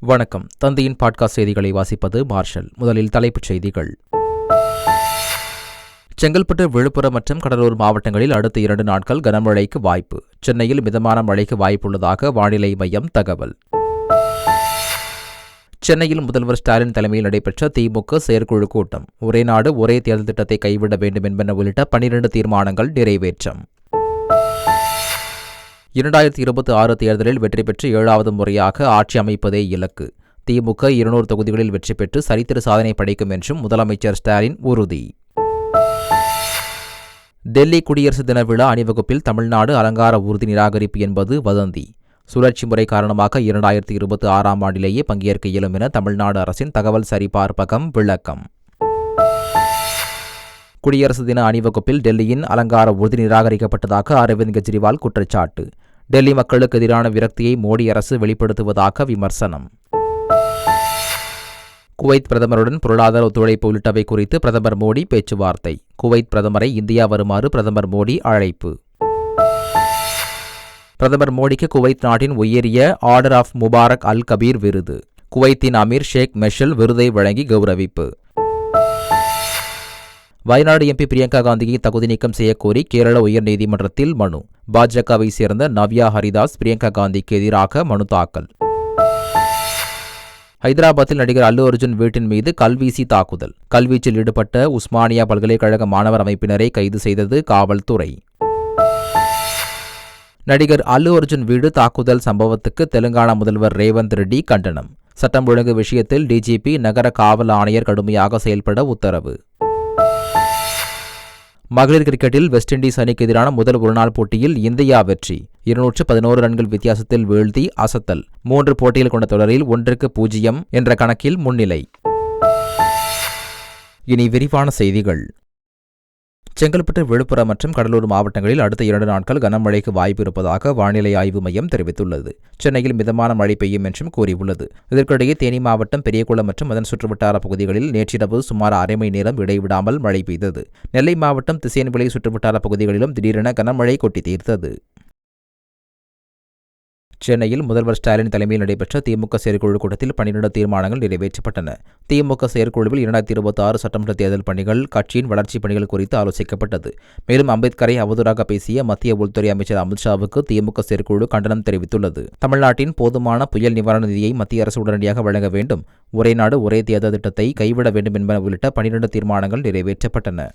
வணக்கம். தந்தையின் பாட்காஸ்ட் செய்திகளை வாசிப்பது மார்ஷல். முதலில் தலைப்புச் செய்திகள். செங்கல்பட்டு விழுப்புரம் மற்றும் கடலூர் மாவட்டங்களில் அடுத்த இரண்டு நாட்கள் கனமழைக்கு வாய்ப்பு. சென்னையில் மிதமான மழைக்கு வாய்ப்புள்ளதாக வானிலை மையம் தகவல். சென்னையில் முதல்வர் ஸ்டாலின் தலைமையில் நடைபெற்ற திமுக செயற்குழு கூட்டம். ஒரே நாடு ஒரே தேர்தல் திட்டத்தை கைவிட வேண்டும் என்பன உள்ளிட்ட பனிரண்டு தீர்மானங்கள் நிறைவேற்றம். இரண்டாயிரத்தி இருபத்தி ஆறு தேர்தலில் வெற்றி பெற்று ஏழாவது முறையாக ஆட்சி அமைப்பதே இலக்கு. திமுக இருநூறு தொகுதிகளில் வெற்றி பெற்று சரித்திர சாதனை படைக்கும் என்றும் முதலமைச்சர் ஸ்டாலின் உறுதி. டெல்லி குடியரசு தின விழா அணிவகுப்பில் தமிழ்நாடு அலங்கார ஊர்தி நிராகரிப்பு என்பது வதந்தி. சுழற்சி முறை காரணமாக இரண்டாயிரத்தி இருபத்தி ஆறாம் ஆண்டிலேயே பங்கேற்க இயலும் என தமிழ்நாடு அரசின் தகவல் சரிபார்ப்பகம் விளக்கம். குடியரசு தின அணிவகுப்பில் டெல்லியின் அலங்கார உறுதி நிராகரிக்கப்பட்டதாக அரவிந்த் கெஜ்ரிவால் குற்றச்சாட்டு. டெல்லி மக்களுக்கு எதிரான விரக்தியை மோடி அரசு வெளிப்படுத்துவதாக விமர்சனம். குவைத் பிரதமருடன் பொருளாதார ஒத்துழைப்பு உள்ளிட்டவை குறித்து பிரதமர் மோடி பேச்சுவார்த்தை. குவைத் பிரதமரை இந்தியா வருமாறு பிரதமர் மோடி அழைப்பு. பிரதமர் மோடிக்கு குவைத் நாட்டின் உயரிய order of Mubarak Al Kabeer விருது. குவைத்தின் அமீர் ஷேக் மெஷல் விருதை வழங்கி கௌரவிப்பு. வயநாடு எம்பி பிரியங்கா காந்தியை தகுதி நீக்கம் செய்யக்கோரி கேரள உயர்நீதிமன்றத்தில் மனு. பாஜகவை சேர்ந்த நவ்யா ஹரிதாஸ் பிரியங்கா காந்திக்கு எதிராக மனு தாக்கல். ஹைதராபாத்தில் நடிகர் அல்லு அர்ஜுன் வீட்டின் மீது கல்வீசி தாக்குதல். கல்வீச்சில் ஈடுபட்ட உஸ்மானியா பல்கலைக்கழக மாணவர் அமைப்பினரை கைது செய்தது காவல்துறை. நடிகர் அல்லு அர்ஜுன் வீடு தாக்குதல் சம்பவத்துக்கு தெலுங்கானா முதல்வர் ரேவந்த் ரெட்டி கண்டனம். சட்டம் ஒழுங்கு விஷயத்தில் டிஜிபி நகர காவல் ஆணையர் கடுமையாக செயல்பட உத்தரவு. மகளிர் கிரிக்கெட்டில் வெஸ்ட் இண்டீஸ் அணிக்கு எதிரான முதல் ஒருநாள் போட்டியில் இந்தியா வெற்றி. இருநூற்று பதினோரு ரன்கள் வித்தியாசத்தில் வீழ்த்தி அசத்தல். மூன்று போட்டிகள் கொண்ட தொடரில் ஒன்றுக்கு பூஜ்ஜியம் என்ற கணக்கில் முன்னிலை. இனி விரிவான செய்திகள். செங்கல்பட்டு விழுப்புரம் மற்றும் கடலூர் மாவட்டங்களில் அடுத்த இரண்டு நாட்கள் கனமழைக்கு வாய்ப்பு இருப்பதாக வானிலை ஆய்வு மையம் தெரிவித்துள்ளது. சென்னையில் மிதமான மழை பெய்யும் என்றும் கூறியுள்ளது. இதற்கிடையே தேனி மாவட்டம் பெரியகுளம் மற்றும் அதன் சுற்றுவட்டார பகுதிகளில் நேற்றிரவு சுமார் அரை மணி நேரம் இடைவிடாமல் மழை பெய்தது. நெல்லை மாவட்டம் திசையன்விலை சுற்றுவட்டார பகுதிகளிலும் திடீரென கனமழை கொட்டி தீர்த்தது. சென்னையில் முதல்வர் ஸ்டாலின் தலைமையில் நடைபெற்ற திமுக செயற்குழு கூட்டத்தில் பன்னிரண்டு தீர்மானங்கள் நிறைவேற்றப்பட்டன. திமுக செயற்குழுவில் இரண்டாயிரத்தி இருபத்தி ஆறு சட்டமன்ற தேர்தல் பணிகள் கட்சியின் வளர்ச்சிப் பணிகள் குறித்து ஆலோசிக்கப்பட்டது. மேலும் அம்பேத்கரை அவதூறாக பேசிய மத்திய உள்துறை அமைச்சர் அமித்ஷாவுக்கு திமுக செயற்குழு கண்டனம் தெரிவித்துள்ளது. தமிழ்நாட்டின் போதுமான புயல் நிவாரண நிதியை மத்திய அரசு உடனடியாக வழங்க வேண்டும். ஒரே நாடு ஒரே தேர்தல் திட்டத்தை கைவிட வேண்டும் என்பன உள்ளிட்ட பன்னிரண்டு தீர்மானங்கள் நிறைவேற்றப்பட்டன.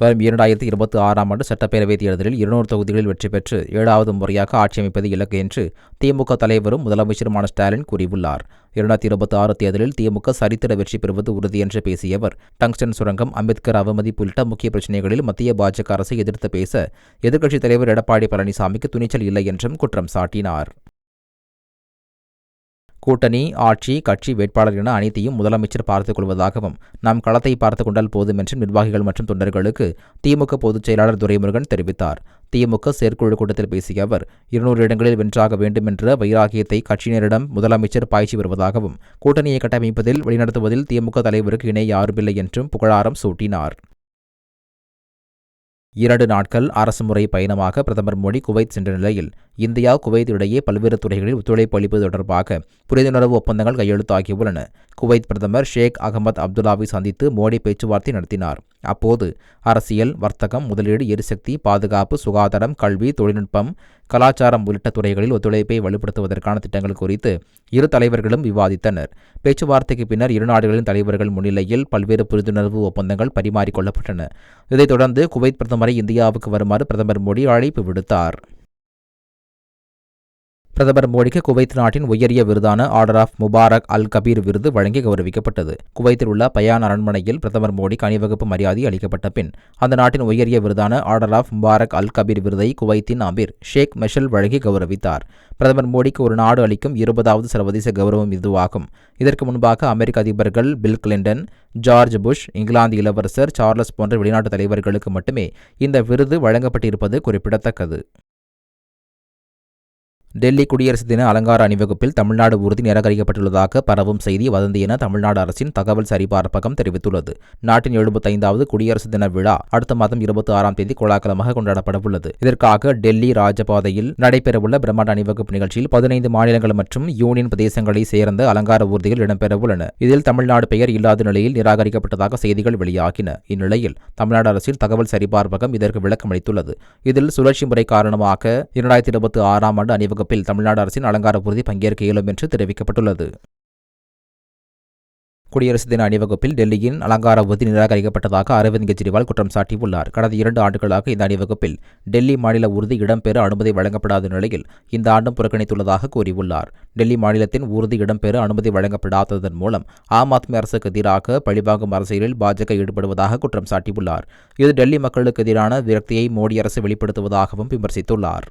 வரும் இரண்டாயிரத்தி இருபத்தி ஆறாம் ஆண்டு சட்டப்பேரவைத் தேர்தலில் இருநூறு தொகுதிகளில் வெற்றி பெற்று ஏழாவது முறையாக ஆட்சி அமைப்பது இலக்கு என்று திமுக தலைவரும் முதலமைச்சருமான ஸ்டாலின் கூறியுள்ளார். இரண்டாயிரத்தி இருபத்தி ஆறு தேர்தலில் திமுக சரித்திர வெற்றி பெறுவது உறுதி என்று பேசிய அவர் டங்ஸ்டன் சுரங்கம் அம்பேத்கர் அவமதிப்பு உள்ளிட்ட முக்கிய பிரச்சினைகளில் மத்திய பாஜக அரசை எதிர்த்து பேச எதிர்க்கட்சித் தலைவர் எடப்பாடி பழனிசாமிக்கு துணிச்சல் இல்லை என்றும் குற்றம் சாட்டினார். கூட்டணி ஆட்சி கட்சி வேட்பாளர் என அனைத்தையும் முதலமைச்சர் பார்த்துக் கொள்வதாகவும் நாம் களத்தை பார்த்துக் கொண்டால் போதும் என்று நிர்வாகிகள் மற்றும் தொண்டர்களுக்கு திமுக பொதுச் செயலாளர் துரைமுருகன் தெரிவித்தார். திமுக செயற்குழு கூட்டத்தில் பேசிய அவர் இருநூறு இடங்களில் வென்றாக வேண்டும் என்ற வைராகியத்தை கட்சியினரிடம் முதலமைச்சர் பாய்ச்சி வருவதாகவும் கூட்டணியை கட்டமைப்பதில் வழிநடத்துவதில் திமுக தலைவருக்கு இணை யாருமில்லை என்றும் புகழாரம் சூட்டினார். இரண்டு நாட்கள் அரசுமுறை பயணமாக பிரதமர் மோடி குவைத் சென்ற நிலையில் இந்தியா குவைத் இடையே பல்வேறு துறைகளில் ஒத்துழைப்பு அளிப்பது தொடர்பாக புரிந்துணர்வு ஒப்பந்தங்கள் கையெழுத்தாகியுள்ளன. குவைத் பிரதமர் ஷேக் அகமது அப்துல்லாவை சந்தித்து மோடி பேச்சுவார்த்தை நடத்தினார். அப்போது அரசியல் வர்த்தகம் முதலீடு எரிசக்தி பாதுகாப்பு சுகாதாரம் கல்வி தொழில்நுட்பம் கலாச்சாரம் உள்ளிட்ட துறைகளில் ஒத்துழைப்பை வலுப்படுத்துவதற்கான திட்டங்கள் குறித்து இரு தலைவர்களும் விவாதித்தனர். பேச்சுவார்த்தைக்கு பின்னர் இரு நாடுகளின் தலைவர்கள் முன்னிலையில் பல்வேறு புரிந்துணர்வு ஒப்பந்தங்கள் பரிமாறிக்கொள்ளப்பட்டன. இதைத் தொடர்ந்து குவைத் பிரதமரை இந்தியாவுக்கு வருமாறு பிரதமர் மோடி அழைப்பு விடுத்தார். பிரதமர் மோடிக்கு குவைத் நாட்டின் உயரிய விருதான order of Mubarak Al Kabeer விருது வழங்கி கௌரவிக்கப்பட்டது. குவைத்தில் உள்ள பயான் அரண்மனையில் பிரதமர் மோடிக்கு அணிவகுப்பு மரியாதை அளிக்கப்பட்ட பின் அந்த நாட்டின் உயரிய விருதான order of Mubarak Al Kabeer விருதை குவைத்தின் அமீர் ஷேக் மெஷல் வழங்கி கௌரவித்தார். பிரதமர் மோடிக்கு ஒரு நாடு அளிக்கும் இருபதாவது சர்வதேச கௌரவம் இதுவாகும். இதற்கு முன்பாக அமெரிக்க அதிபர்கள் பில் கிளின்டன் ஜார்ஜ் புஷ் இங்கிலாந்து இளவரசர் சார்லஸ் போன்ற வெளிநாட்டு தலைவர்களுக்கு மட்டுமே இந்த விருது வழங்கப்பட்டிருப்பது குறிப்பிடத்தக்கது. டெல்லி குடியரசு தின அலங்கார அணிவகுப்பில் தமிழ்நாடு உறுதி நிராகரிக்கப்பட்டுள்ளதாக பரவும் செய்தி வதந்தி என தமிழ்நாடு அரசின் தகவல் சரிபார்ப்பகம் தெரிவித்துள்ளது. நாட்டின் எழுபத்தைந்தாவது குடியரசு தின விழா அடுத்த மாதம் இருபத்தி ஆறாம் தேதி கோலாகலமாக கொண்டாடப்பட உள்ளது. இதற்காக டெல்லி ராஜபாதையில் நடைபெறவுள்ள பிரம்மாண்ட அணிவகுப்பு நிகழ்ச்சியில் பதினைந்து மாநிலங்கள் மற்றும் யூனியன் பிரதேசங்களை சேர்ந்த அலங்கார ஊர்திகள் இடம்பெறவுள்ளன இதில் தமிழ்நாடு பெயர் இல்லாத நிலையில் நிராகரிக்கப்பட்டதாக செய்திகள் வெளியாகின. இந்நிலையில் தமிழ்நாடு அரசின் தகவல் சரிபார்ப்பகம் இதற்கு விளக்கம் அளித்துள்ளது இதில் சுழற்சி முறை காரணமாக இரண்டாயிரத்தி இருபத்தி ஆறாம் ஆண்டு அணிவகுப்பு வகுப்பில் தமிழ்நாடு அரசின் அலங்கார ஊர்தி பங்கேற்க இயலும் என்று தெரிவிக்கப்பட்டுள்ளது. குடியரசு தின அணிவகுப்பில் டெல்லியின் அலங்கார ஊர்தி நிராகரிக்கப்பட்டதாக அரவிந்த் கெஜ்ரிவால் குற்றம் சாட்டியுள்ளார். கடந்த இரண்டு ஆண்டுகளாக இந்த அணிவகுப்பில் டெல்லி மாநில ஊர்தி இடம்பெற அனுமதி வழங்கப்படாத நிலையில் இந்த ஆண்டும் புறக்கணித்துள்ளதாக கூறியுள்ளார். டெல்லி மாநிலத்தின் ஊர்தி இடம்பெற அனுமதி வழங்கப்படாததன் மூலம் ஆம் ஆத்மி அரசுக்கு எதிராக பழிவாங்கும் அரசியலில் பாஜக ஈடுபடுவதாக குற்றம் சாட்டியுள்ளார். இது டெல்லி மக்களுக்கு எதிரான விரக்தியை மோடி அரசு வெளிப்படுத்துவதாகவும் விமர்சித்துள்ளார்.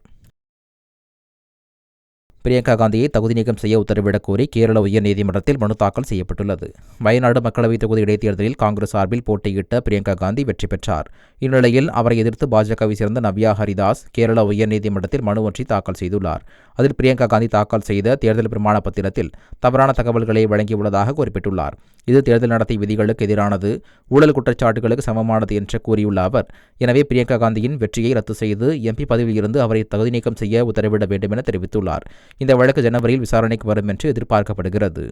பிரியங்கா காந்தியை தகுதி நீக்கம் செய்ய உத்தரவிடக் கோரி கேரள உயர்நீதிமன்றத்தில் மனு தாக்கல் செய்யப்பட்டுள்ளது. வயநாடு மக்களவைத் தொகுதி இடைத்தேர்தலில் காங்கிரஸ் சார்பில் போட்டியிட்ட பிரியங்கா காந்தி வெற்றி பெற்றார். இந்நிலையில் அவரை எதிர்த்து பாஜகவை சேர்ந்த நவ்யா ஹரிதாஸ் கேரள உயர்நீதிமன்றத்தில் மனு ஒன்றை தாக்கல் செய்துள்ளார். அதில் பிரியங்கா காந்தி தாக்கல் செய்த தேர்தல் பிரமாண பத்திரத்தில் தவறான தகவல்களை வழங்கியுள்ளதாக குறிப்பிட்டுள்ளார். இது தேர்தல் நடத்தை விதிகளுக்கு எதிரானது ஊழல் குற்றச்சாட்டுகளுக்கு சமமானது என்று கூறியுள்ள அவர் எனவே பிரியங்கா காந்தியின் வெற்றியை ரத்து செய்து எம்பி பதவியில் இருந்து அவரை தகுதி நீக்கம் செய்ய உத்தரவிட வேண்டும் என தெரிவித்துள்ளார். இந்த வழக்கு ஜனவரியில் விசாரணைக்கு வரும் என்று எதிர்பார்க்கப்படுகிறது.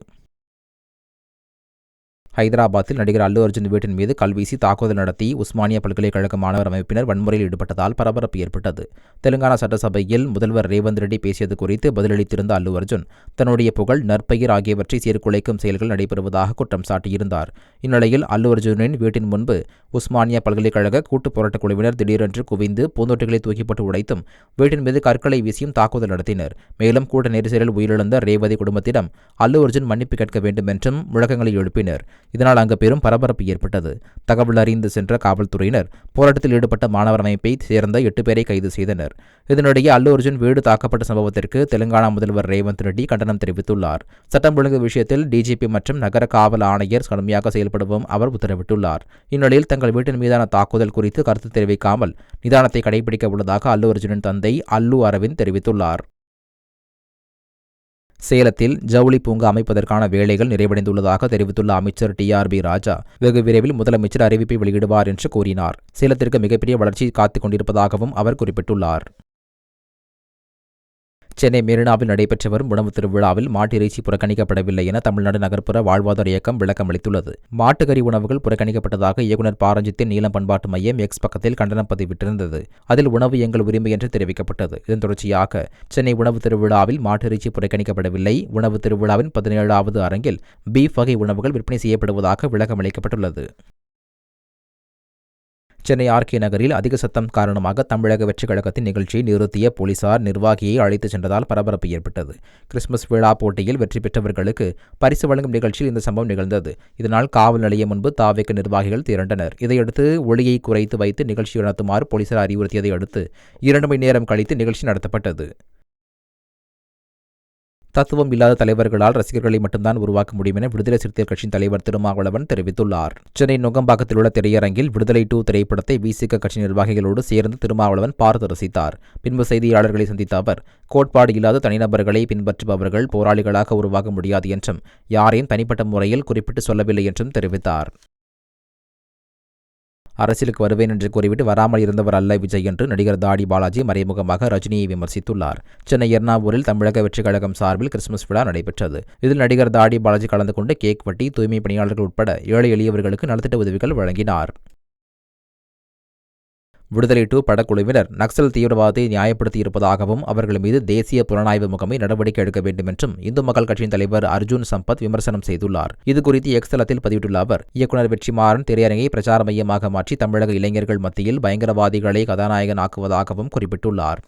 ஹைதராபாத்தில் நடிகர் அல்லு அர்ஜுன் வீட்டின் மீது கல்வீசி தாக்குதல் நடத்தி உஸ்மானியா பல்கலைக்கழக மாணவர் அமைப்பினர் வன்முறையில் ஈடுபட்டதால் பரபரப்பு ஏற்பட்டது. தெலுங்கானா சட்டசபையில் முதல்வர் ரேவந்த் ரெட்டி பேசியது குறித்து பதிலளித்திருந்த அல்லு அர்ஜுன் தன்னுடைய புகழ் நற்பெயர் ஆகியவற்றை சீர்குலைக்கும் செயல்கள் நடைபெறுவதாக குற்றம் சாட்டியிருந்தார். இந்நிலையில் அல்லு அர்ஜுனின் வீட்டின் முன்பு உஸ்மானியா பல்கலைக்கழக கூட்டுப் போராட்டக் குழுவினர் திடீரென்று குவிந்து பூந்தொட்டிகளை தூக்கிப்பட்டு உடைத்தும் வீட்டின் மீது கற்களை வீசியும் தாக்குதல் நடத்தினர். மேலும் கூட்ட நெரிசலில் உயிரிழந்த ரேவதி குடும்பத்திடம் அல்லு அர்ஜுன் மன்னிப்பு கேட்க வேண்டும் என்றும் முழக்கங்களை எழுப்பினர். இதனால் அங்கு பெரும் பரபரப்பு ஏற்பட்டது. தகவல் அறிந்து சென்ற காவல்துறையினர் போராட்டத்தில் ஈடுபட்ட மாணவர் அமைப்பை சேர்ந்த எட்டு பேரை கைது செய்தனர். இதனிடையே அல்லு அர்ஜுன் வீடு தாக்கப்பட்ட சம்பவத்திற்கு தெலுங்கானா முதல்வர் ரேவந்த் ரெட்டி கண்டனம் தெரிவித்துள்ளார். சட்டம் ஒழுங்கு விஷயத்தில் டிஜிபி மற்றும் நகர காவல் ஆணையர் கடுமையாக செயல்படவும் அவர் உத்தரவிட்டுள்ளார். இந்நிலையில் தங்கள் வீட்டின் மீதான தாக்குதல் குறித்து கருத்து தெரிவிக்காமல் நிதானத்தை கடைபிடிக்க உள்ளதாக அல்லு அர்ஜுனின் தந்தை அல்லு அரவிந்த் தெரிவித்துள்ளார். சேலத்தில் ஜவுளி பூங்கா அமைப்பதற்கான வேலைகள் நிறைவடைந்துள்ளதாக தெரிவித்துள்ள அமைச்சர் டி ஆர் பி ராஜா வெகு விரைவில் முதலமைச்சர் அறிவிப்பை வெளியிடுவார் என்று கூறினார். சேலத்திற்கு மிகப்பெரிய வளர்ச்சி காத்துக் கொண்டிருப்பதாகவும் அவர் குறிப்பிட்டுள்ளார். சென்னை மெரினாவில் நடைபெற்று வரும் உணவு திருவிழாவில் மாட்டு இறைச்சி புறக்கணிக்கப்படவில்லை என தமிழ்நாடு நகர்ப்புற வாழ்வாதார இயக்கம் விளக்கம் அளித்துள்ளது. மாட்டுக்கறி உணவுகள் புறக்கணிக்கப்பட்டதாக இயக்குநர் பாரஞ்சித்தின் நீளம் பண்பாட்டு மையம் எக்ஸ் பக்கத்தில் கண்டனம் பதிவிட்டிருந்தது. அதில் உணவு எங்கள் உரிமை என்று தெரிவிக்கப்பட்டது. இதன் தொடர்ச்சியாக சென்னை உணவு திருவிழாவில் மாட்டிறைச்சி புறக்கணிக்கப்படவில்லை. உணவு திருவிழாவின் பதினேழாவது அரங்கில் பீஃப் வகை உணவுகள் விற்பனை செய்யப்படுவதாக விளக்கம் அளிக்கப்பட்டுள்ளது. சென்னை ஆர்கே நகரில் அதிக சத்தம் காரணமாக தமிழக வெற்றிக் கழகத்தின் நிகழ்ச்சியை நிறுத்திய போலீசார் நிர்வாகியை அழைத்துச் சென்றதால் பரபரப்பு ஏற்பட்டது. கிறிஸ்துமஸ் விழா போட்டியில் வெற்றி பெற்றவர்களுக்கு பரிசு வழங்கும் நிகழ்ச்சியில் இந்த சம்பவம் நிகழ்ந்தது. இதனால் காவல் நிலையம் முன்பு தாவேக்க நிர்வாகிகள் திரண்டனர். இதையடுத்து ஒளியை குறைத்து வைத்து நிகழ்ச்சி நடத்துமாறு போலீசார் அறிவுறுத்தியதை அடுத்து இரண்டு மணி நேரம் கழித்து நிகழ்ச்சி நடத்தப்பட்டது. தத்துவம் இல்லாத தலைவர்களால் ரசிகர்களை மட்டும்தான் உருவாக்க முடியும் என விடுதலை சிறுத்தைகள் கட்சியின் தலைவர் திருமாவளவன் தெரிவித்துள்ளார். சென்னை நுங்கம்பாக்கத்தில் உள்ள திரையரங்கில் விடுதலை டூ திரைப்படத்தை விசிக கட்சி நிர்வாகிகளோடு சேர்ந்து திருமாவளவன் பார்த்து ரசித்தார் பின்பு செய்தியாளர்களை சந்தித்த அவர் கோட்பாடு இல்லாத தனிநபர்களை பின்பற்றுபவர்கள் போராளிகளாக உருவாக முடியாது என்றும் யாரையும் தனிப்பட்ட முறையில் குறிப்பிட்டு சொல்லவில்லை என்றும் தெரிவித்தார். அரசியலுக்கு வருவேன் என்று கூறிவிட்டு வராமல் இருந்தவர் அல்ல விஜய் என்று நடிகர் தாடி பாலாஜி மறைமுகமாக ரஜினியை விமர்சித்துள்ளார். சென்னை எர்ணாவூரில் தமிழக வெற்றிக் கழகம் சார்பில் கிறிஸ்துமஸ் விழா நடைபெற்றது. இதில் நடிகர் தாடி பாலாஜி கலந்து கொண்டு கேக் வட்டி தூய்மை பணியாளர்கள் உட்பட ஏழை எளியவர்களுக்கு நலத்திட்ட உதவிகள் வழங்கினார். விடுதலை டூ படக்குழுவினர் நக்சல் தீவிரவாதத்தை நியாயப்படுத்தியிருப்பதாகவும் அவர்கள் மீது தேசிய புலனாய்வு முகமை நடவடிக்கை எடுக்க வேண்டும் என்றும் இந்து மக்கள் கட்சியின் தலைவர் அர்ஜுன் சம்பத் விமர்சனம் செய்துள்ளார். இதுகுறித்து எக்ஸ் தளத்தில் பதிவிட்டுள்ள அவர் இயக்குநர் வெற்றிமாறன் திரையரங்கை பிரச்சார மையமாக மாற்றி தமிழக இளைஞர்கள் மத்தியில் பயங்கரவாதிகளை கதாநாயகன் ஆக்குவதாகவும் குறிப்பிட்டுள்ளார்.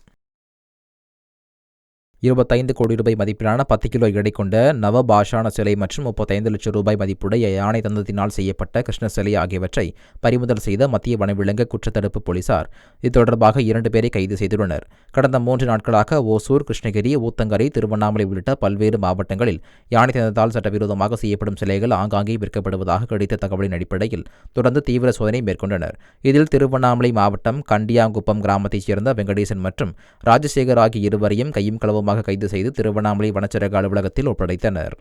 இருபத்தைந்து கோடி ரூபாய் மதிப்பிலான பத்து கிலோ எடை கொண்ட நவபாஷான சிலை மற்றும் முப்பத்தைந்து லட்சம் ரூபாய் மதிப்புடைய யானை தந்தத்தினால் செய்யப்பட்ட கிருஷ்ண சிலை ஆகியவற்றை பறிமுதல் செய்த மத்திய வனவிலங்கு குற்றத்தடுப்பு போலீசார். இது தொடர்பாக இரண்டு பேரை கைது செய்துள்ளனர். கடந்த மூன்று நாட்களாக ஓசூர் கிருஷ்ணகிரி ஊத்தங்கரை திருவண்ணாமலை உள்ளிட்ட பல்வேறு மாவட்டங்களில் யானை தந்தத்தால் சட்டவிரோதமாக செய்யப்படும் சிலைகள் ஆங்காங்கே விற்கப்படுவதாக கிடைத்த தகவலின் அடிப்படையில் தொடர்ந்து தீவிர சோதனை மேற்கொண்டனர். இதில் திருவண்ணாமலை மாவட்டம் கண்டியாங்குப்பம் கிராமத்தைச் சேர்ந்த வெங்கடேசன் மற்றும் ராஜசேகர் ஆகிய இருவரையும் கையும் களவும் சம்பவமாக கைது செய்து திருவண்ணாமலை வனச்சரக அலுவலகத்தில் ஒப்படைத்தனர்.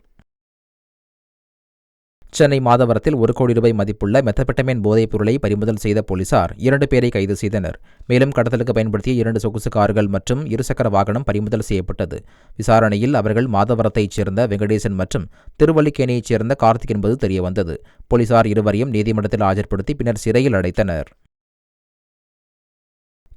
சென்னை மாதவரத்தில் ஒரு கோடி ரூபாய் மதிப்புள்ள மெத்தப்பட்டமேன் போதைப் பொருளை பறிமுதல் செய்த போலீசார் இரண்டு பேரை கைது செய்தனர். மேலும் கடத்தலுக்கு பயன்படுத்திய இரண்டு சொகுசு கார்கள் மற்றும் இருசக்கர வாகனம் பறிமுதல் செய்யப்பட்டது. விசாரணையில் அவர்கள் மாதவரத்தைச் சேர்ந்த வெங்கடேசன் மற்றும் திருவல்லிக்கேணியைச் சேர்ந்த கார்த்திக் என்பது தெரியவந்தது. போலீசார் இருவரையும் நீதிமன்றத்தில் ஆஜர்படுத்தி பின்னர் சிறையில் அடைத்தனர்.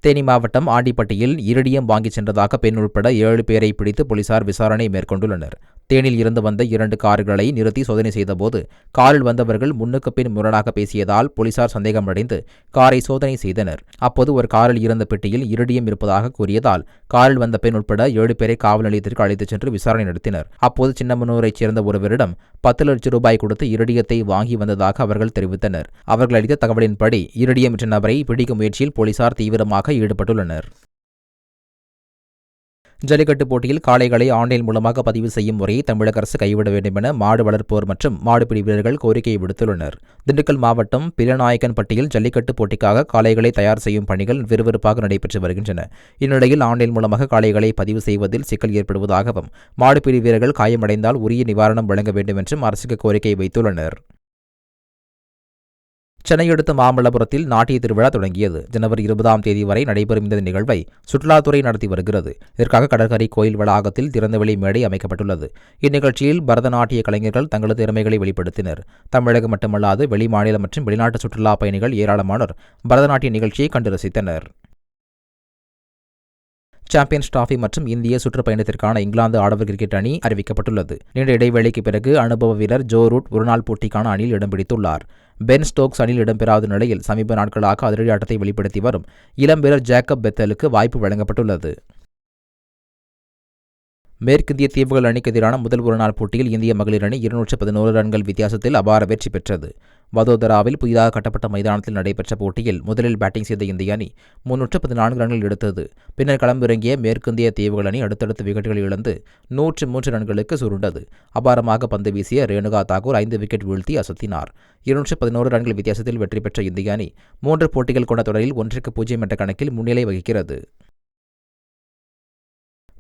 தேனி மாவட்டம் ஆண்டிப்பட்டியில் இருடியம் வாங்கிச் சென்றதாக பெண் உட்பட ஏழு பேரை பிடித்து போலீசார் விசாரணை மேற்கொண்டுள்ளனர். தேனில் இருந்து வந்த இரண்டு கார்களை நிறுத்தி சோதனை செய்தபோது காரில் வந்தவர்கள் முன்னுக்கு பின் முரணாக பேசியதால் போலீசார் சந்தேகமடைந்து காரை சோதனை செய்தனர். அப்போது ஒரு காரில் இருந்த பெட்டியில் இருடியம் இருப்பதாக கூறியதால் காரில் வந்த பெண் உட்பட ஏழு பேரை காவல் நிலையத்திற்கு அழைத்துச் சென்று விசாரணை நடத்தினர். அப்போது சின்னமனூரைச் சேர்ந்த ஒருவரிடம் பத்து லட்சம் ரூபாய் கொடுத்து இருடியத்தை வாங்கி வந்ததாக அவர்கள் தெரிவித்தனர். அவர்கள் அளித்த தகவலின்படி இருடியம் என்ற நபரை பிடிக்கும் முயற்சியில் போலீசார் தீவிரமாக ஈடுபட்டுள்ளனர். ஜல்லிக்கட்டு போட்டியில் காளைகளை ஆன்லைன் மூலமாக பதிவு செய்யும் முறையை தமிழக அரசு கைவிட வேண்டும் என மாடு வளர்ப்போர் மற்றும் மாடுபிடி வீரர்கள் கோரிக்கை விடுத்துள்ளனர். திண்டுக்கல் மாவட்டம் பிலநாயக்கன்பட்டியில் ஜல்லிக்கட்டு போட்டிக்காக காளைகளை தயார் செய்யும் பணிகள் விறுவிறுப்பாக நடைபெற்று வருகின்றன. இந்நிலையில் ஆன்லைன் மூலமாக காளைகளை பதிவு செய்வதில் சிக்கல் ஏற்படுவதாகவும் மாடுபிடி வீரர்கள் காயமடைந்தால் உரிய நிவாரணம் வழங்க வேண்டும் என்றும் அரசுக்கு கோரிக்கை வைத்துள்ளனர். சென்னை அடுத்த மாமல்லபுரத்தில் நாட்டிய திருவிழா தொடங்கியது. ஜனவரி இருபதாம் தேதி வரை நடைபெறும் இந்த நிகழ்வை சுற்றுலாத்துறை நடத்தி வருகிறது. இதற்காக கடற்கரை கோயில் வளாகத்தில் திறந்தவெளி மேடை அமைக்கப்பட்டுள்ளது. இந்நிகழ்ச்சியில் பரதநாட்டிய கலைஞர்கள் தங்களது திறமைகளை வெளிப்படுத்தினர். தமிழகம் மட்டுமல்லாது வெளிமாநில மற்றும் வெளிநாட்டு சுற்றுலா பயணிகள் ஏராளமானோர் பரதநாட்டிய நிகழ்ச்சியை கண்டு ரசித்தனர். சாம்பியன்ஸ் டிராஃபி மற்றும் இந்திய சுற்றுப்பயணத்திற்கான இங்கிலாந்து ஆடவர் கிரிக்கெட் அணி அறிவிக்கப்பட்டுள்ளது. நீண்ட இடைவேளைக்கு பிறகு அனுபவ வீரர் ஜோ ரூட் ஒருநாள் போட்டிக்கான அணியில் இடம் பிடித்துள்ளார். பென் ஸ்டோக்ஸ் அணியில் இடம்பெறாத நிலையில் சமீப நாட்களாக அதிரடி ஆட்டத்தை வெளிப்படுத்தி வரும் இளம் வீரர் ஜேக்கப் பெத்தலுக்கு வாய்ப்பு வழங்கப்பட்டுள்ளது. மேற்கிந்திய தீவுகள் அணிக்கு எதிரான முதல் ஒருநாள் போட்டியில் இந்திய மகளிர் அணி இருநூற்று பதினோரு ரன்கள் வித்தியாசத்தில் அபார வெற்றி பெற்றது. வதோதராவில் புதிதாக கட்டப்பட்ட மைதானத்தில் நடைபெற்ற போட்டியில் முதலில் பேட்டிங் செய்த இந்திய அணி முன்னூற்று பதினான்கு ரன்கள் எடுத்தது. பின்னர் களமிறங்கிய மேற்கிந்திய தீவுகள் அணி அடுத்தடுத்து விக்கெட்டுகள் இழந்து நூற்று மூன்று ரன்களுக்கு சுருண்டது. அபாரமாக பந்து வீசிய ரேணுகா தாகூர் ஐந்து விக்கெட் வீழ்த்தி அசத்தினார். இருநூற்று பதினோரு ரன்கள் வித்தியாசத்தில் வெற்றி பெற்ற இந்திய அணி மூன்று போட்டிகள் கொண்ட தொடரில் ஒன்றுக்கு பூஜ்ஜியம் என்ற கணக்கில் முன்னிலை வகிக்கிறது.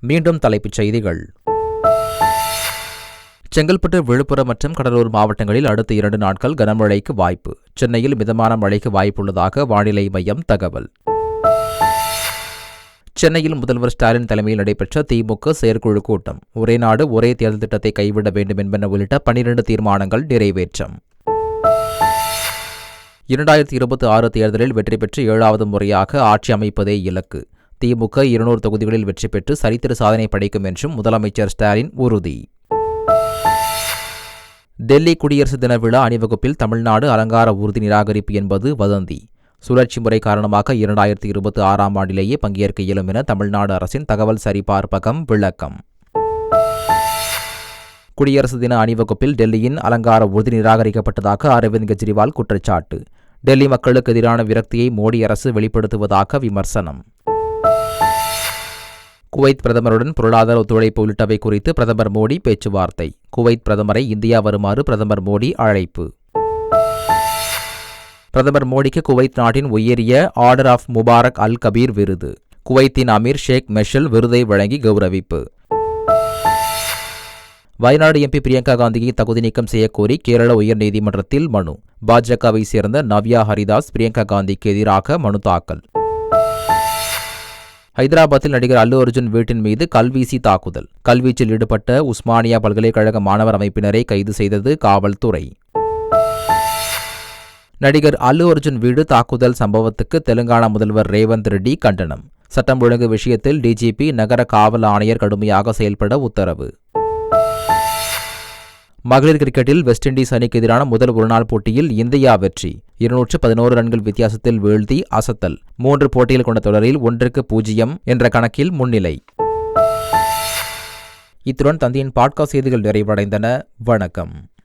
மீண்டும் தலைப்புச் செய்திகள். செங்கல்பட்டு விழுப்புரம் மற்றும் கடலூர் மாவட்டங்களில் அடுத்த இரண்டு நாட்கள் கனமழைக்கு வாய்ப்பு. சென்னையில் மிதமான மழைக்கு வாய்ப்புள்ளதாக வானிலை மையம் தகவல். சென்னையில் முதல்வர் ஸ்டாலின் தலைமையில் நடைபெற்ற திமுக செயற்குழு கூட்டம். ஒரே நாடு ஒரே தேர்தல் திட்டத்தை கைவிட வேண்டும் என்பன உள்ளிட்ட பனிரெண்டு தீர்மானங்கள் நிறைவேற்றம். இரண்டாயிரத்தி இருபத்தி ஆறு தேர்தலில் வெற்றி பெற்று ஏழாவது முறையாக ஆட்சி அமைப்பதே இலக்கு. திமுக இருநூறு தொகுதிகளில் வெற்றி பெற்று சரித்திர சாதனை படைக்கும் என்றும் முதலமைச்சர் ஸ்டாலின் உறுதி. டெல்லி குடியரசு தின விழா அணிவகுப்பில் தமிழ்நாடு அலங்கார ஊர்தி நிராகரிப்பு என்பது வதந்தி. சுழற்சி முறை காரணமாக இரண்டாயிரத்தி இருபத்தி ஆறாம் ஆண்டிலேயே பங்கேற்க இயலும் என தமிழ்நாடு அரசின் தகவல் சரிபார்ப்பகம் விளக்கம். குடியரசு தின அணிவகுப்பில் டெல்லியின் அலங்கார ஊர்தி நிராகரிக்கப்பட்டதாக அரவிந்த் கெஜ்ரிவால் குற்றச்சாட்டு. டெல்லி மக்களுக்கு எதிரான விரக்தியை மோடி அரசு வெளிப்படுத்துவதாக விமர்சனம். குவைத் பிரதமருடன் பொருளாதார ஒத்துழைப்பு உள்ளிட்டவை குறித்து பிரதமர் மோடி பேச்சுவார்த்தை. குவைத் பிரதமரை இந்தியா வருமாறு பிரதமர் மோடி அழைப்பு. பிரதமர் மோடிக்கு குவைத் நாட்டின் உயரிய order of Mubarak al Kabeer விருது. குவைத்தின் அமீர் ஷேக் மெஷல் விருதை வழங்கி கௌரவிப்பு. வயநாடு எம்பி பிரியங்கா காந்தியை தகுதி நீக்கம் செய்யக்கோரி கேரள உயர்நீதிமன்றத்தில் மனு. பாஜகவை சேர்ந்த நவ்யா ஹரிதாஸ் பிரியங்கா காந்திக்கு எதிராக மனு தாக்கல். ஹைதராபாத்தில் நடிகர் அல்லு அர்ஜுன் வீட்டின் மீது கல்வீசி தாக்குதல். கல்வீச்சில் ஈடுபட்ட உஸ்மானியா பல்கலைக்கழக மாணவர் அமைப்பினரை கைது செய்தது காவல்துறை. நடிகர் அல்லு அர்ஜுன் வீடு தாக்குதல் சம்பவத்துக்கு தெலுங்கானா முதல்வர் ரேவந்த் ரெட்டி கண்டனம். சட்டம் ஒழுங்கு விஷயத்தில் டிஜிபி நகர காவல் ஆணையர் கடுமையாக செயல்பட உத்தரவு. மகளிர் கிரிக்கெட்டில் வெஸ்ட் இண்டீஸ் அணிக்கு எதிரான முதல் ஒருநாள் போட்டியில் இந்தியா வெற்றி. இருநூற்று பதினோரு ரன்கள் வித்தியாசத்தில் வீழ்த்தி அசத்தல். மூன்று போட்டிகள் கொண்ட தொடரில் ஒன்றுக்கு பூஜ்ஜியம் என்ற கணக்கில் முன்னிலை. இத்துடன் தந்தையின் பாட்காஸ்ட் செய்திகள் நிறைவடைந்தன. வணக்கம்.